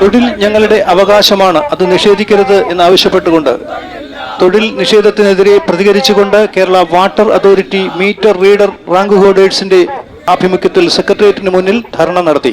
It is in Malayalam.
തൊഴിൽ ഞങ്ങളുടെ അവകാശമാണ്. അത് നിഷേധിക്കരുത് എന്നാവശ്യപ്പെട്ടുകൊണ്ട് തൊഴിൽ നിഷേധത്തിനെതിരെ പ്രതികരിച്ചുകൊണ്ട് Kerala water authority meter reader rank ഹോൾഡേഴ്സിന്റെ ആഭിമുഖ്യത്തിൽ സെക്രട്ടേറിയറ്റിന് മുന്നിൽ ധർണ നടത്തി.